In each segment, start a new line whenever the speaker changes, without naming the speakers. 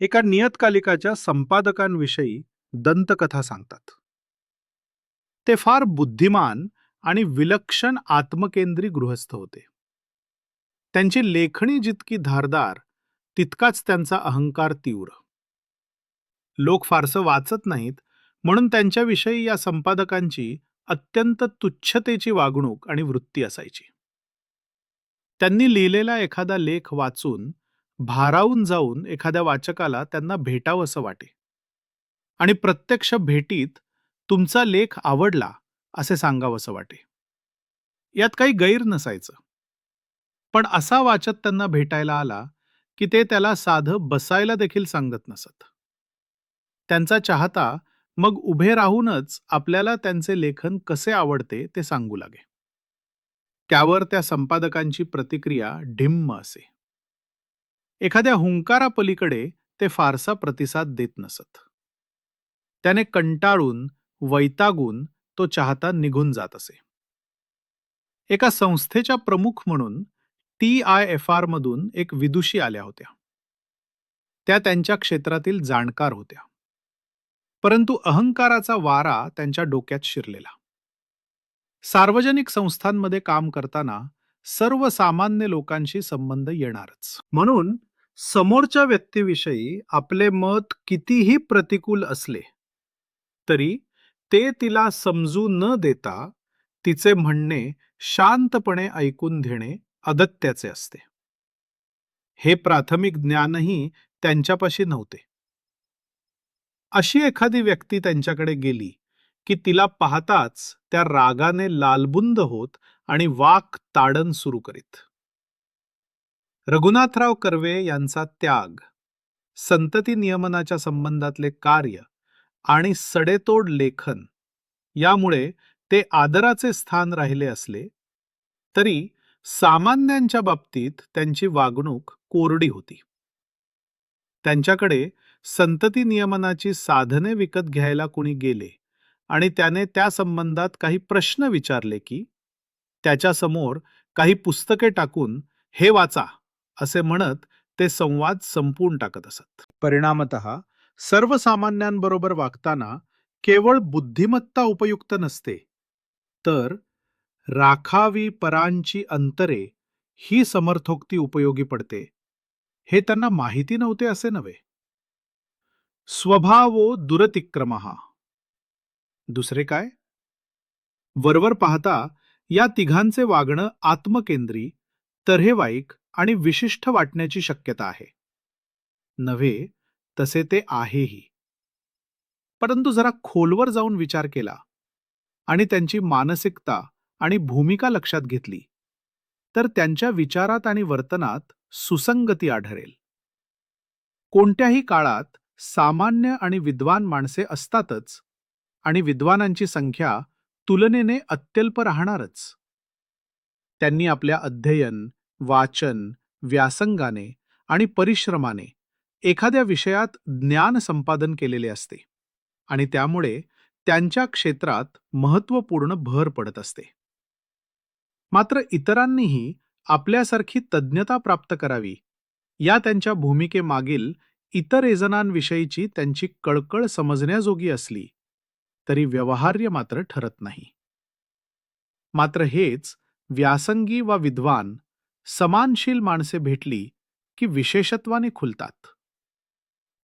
एका नियतकालिकाच्या संपादकांविषयी दंतकथा सांगतात. ते फार बुद्धिमान आणि विलक्षण आत्मकेंद्री गृहस्थ होते. त्यांची लेखणी जितकी धारदार तितकाच त्यांचा अहंकार तीव्र. लोक फारसं वाचत नाहीत म्हणून त्यांच्याविषयी या संपादकांची अत्यंत तुच्छतेची वागणूक आणि वृत्ती असायची. त्यांनी लिहिलेला एखादा लेख वाचून भारावून जाऊन एखाद्या वाचकाला त्यांना भेटावंसं वाटे. आणि प्रत्यक्ष भेटीत तुमचा लेख आवडला असे सांगावंसं वाटे. यात काही गैर नसायचं. पण असा वाचक त्यांना भेटायला आला की ते त्याला साधं बसायला देखील सांगत नसत. त्यांचा चाहता मग उभे राहूनच आपल्याला त्यांचे लेखन कसे आवडते ते सांगू लागे. त्यावर त्या संपादकांची प्रतिक्रिया ढिम्म असे. एखाद्या हुंकारापलीकडे ते फारसा प्रतिसाद देत नसत. त्याने कंटाळून वैतागून तो चाहता निघून जात असे. एका संस्थेच्या प्रमुख म्हणून टी आय एफ आर मधून एक विदुषी आल्या होत्या. त्या त्यांच्या क्षेत्रातील जाणकार होत्या. परंतु अहंकाराचा वारा त्यांच्या डोक्यात शिरलेला. सार्वजनिक संस्थांमध्ये काम करताना सर्वसामान्य लोकांशी संबंध येणारच. म्हणून समोरच्या व्यक्तीविषयी आपले मत कितीही प्रतिकूल असले तरी ते तिला समजू न देता तिचे म्हणणे शांतपणे ऐकून घेणे अदत्याचे असते. हे प्राथमिक ज्ञानही त्यांच्यापाशी नव्हते. अशी एखादी व्यक्ती त्यांच्याकडे गेली की तिला पाहताच त्या रागाने लालबुंद होत आणि वाक ताडण सुरू करीत. रघुनाथराव कर्वे यांचा त्याग संतती नियमनाच्या संबंधातले कार्य आणि सडेतोड लेखन यामुळे ते आदराचे स्थान राहिले असले तरी सामान्यांच्या बाबतीत त्यांची वागणूक कोरडी होती. त्यांच्याकडे संतती नियमनाची साधने विकत घ्यायला कुणी गेले आणि त्याने त्या संबंधात काही प्रश्न विचारले की त्याच्यासमोर काही पुस्तके टाकून हे वाचा. असे म्हणत ते संवाद संपवून टाकत असत. परिणामत सर्वसामान्यांबरोबर वागताना केवळ बुद्धिमत्ता उपयुक्त नसते तर राखावी परांची अंतरे ही समर्थोक्ती उपयोगी पडते हे त्यांना माहिती नव्हते असे नव्हे. स्वभावो दुरतिक्रम दुसरे काय? वरवर पाहता या तिघांचे वागणं आत्मकेंद्री तऱ्हेवाईक आणि विशिष्ट वाटण्याची शक्यता आहे. नव्हे तसे ते आहेही. परंतु जरा खोलवर जाऊन विचार केला आणि त्यांची मानसिकता आणि भूमिका लक्षात घेतली तर त्यांच्या विचारात आणि वर्तनात सुसंगती आढळेल. कोणत्याही काळात सामान्य आणि विद्वान माणसे असतातच आणि विद्वानांची संख्या तुलनेने अत्यल्प राहणारच. त्यांनी आपल्या अध्ययन वाचन व्यासंगाने आणि परिश्रमाने एखाद्या विषयात ज्ञान संपादन केलेले असते आणि त्यामुळे त्यांच्या क्षेत्रात महत्त्वपूर्ण भर पडत असते. मात्र इतरांनीही आपल्यासारखी तज्ज्ञता प्राप्त करावी या त्यांच्या भूमिकेमागील इतर एजनांविषयीची त्यांची कळकळ समजण्याजोगी असली तरी व्यवहार्य मात्र ठरत नाही. मात्र हेच व्यासंगी वा विद्वान समानशील माणसे भेटली की विशेषत्वाने खुलतात.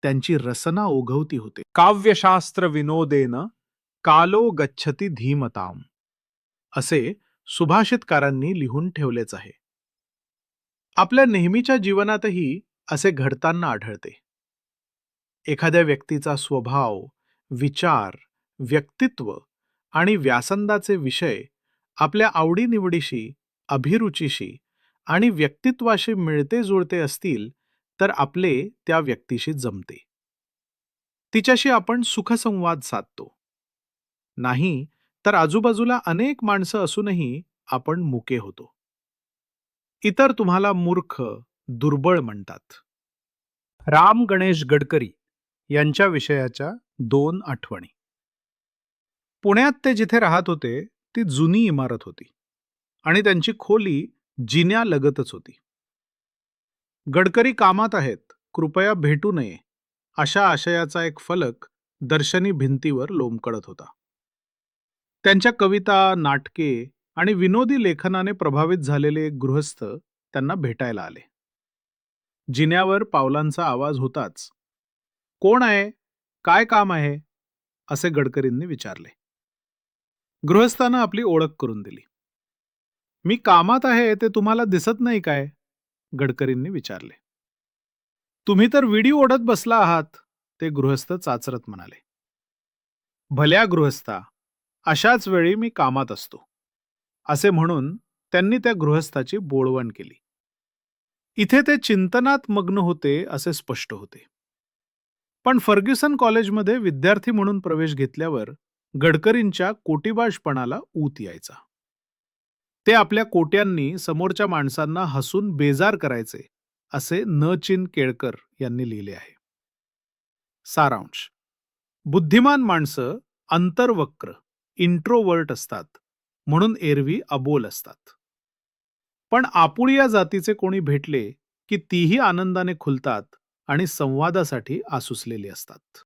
त्यांची रसना ओघवती होते. काव्यशास्त्र विनोदेन कालो गच्छती धीमताम असे सुभाषितकारांनी लिहून ठेवलेच आहे. आपल्या नेहमीच्या जीवनातही असे घडताना आढळते. एखाद्या व्यक्तीचा स्वभाव विचार व्यक्तित्व आणि व्यासंदाचे विषय आपल्या आवडीनिवडीशी अभिरुचीशी आणि व्यक्तित्वाशी मिळते जुळते असतील तर आपले त्या व्यक्तीशी जमते. तिच्याशी आपण सुखसंवाद साधतो. नाही तर आजूबाजूला अनेक माणसं असूनही आपण मुके होतो. इतर तुम्हाला मूर्ख दुर्बळ म्हणतात. राम गणेश गडकरी यांच्या विषयाच्या दोन आठवणी. पुण्यात ते जिथे राहत होते ती जुनी इमारत होती आणि त्यांची खोली जिन्यालगतच होती. गडकरी कामात आहेत कृपया भेटू नये अशा आशयाचा एक फलक दर्शनी भिंतीवर लोंबकळत होता. त्यांच्या कविता नाटके आणि विनोदी लेखनाने प्रभावित झालेले एक गृहस्थ त्यांना भेटायला आले. जिन्यावर पावलांचा आवाज होताच. कोण आहे? काय काम आहे? असे गडकरींनी विचारले. गृहस्थानं आपली ओळख करून दिली. मी कामात आहे ते तुम्हाला दिसत नाही काय? गडकरींनी विचारले. तुम्ही तर विडी ओढत बसला आहात ते गृहस्थ चाचरत म्हणाले. भल्या गृहस्था अशाच वेळी मी कामात असतो असे म्हणून त्यांनी त्या गृहस्थाची बोळवण केली. इथे ते चिंतनात मग्न होते असे स्पष्ट होते. पण फर्ग्युसन कॉलेजमध्ये विद्यार्थी म्हणून प्रवेश घेतल्यावर गडकरींच्या कोटीबाजपणाला ऊत यायचा. ते आपल्या कोट्यांनी समोरच्या माणसांना हसून बेजार करायचे असे न चिन केळकर यांनी लिहिले आहे. सारांश. बुद्धिमान माणसं अंतर्वक्र इंट्रोवर्ट असतात म्हणून एरवी अबोल असतात. पण आपुळिया जातीचे कोणी भेटले की तीही आनंदाने खुलतात आणि संवादासाठी आसुसलेली असतात.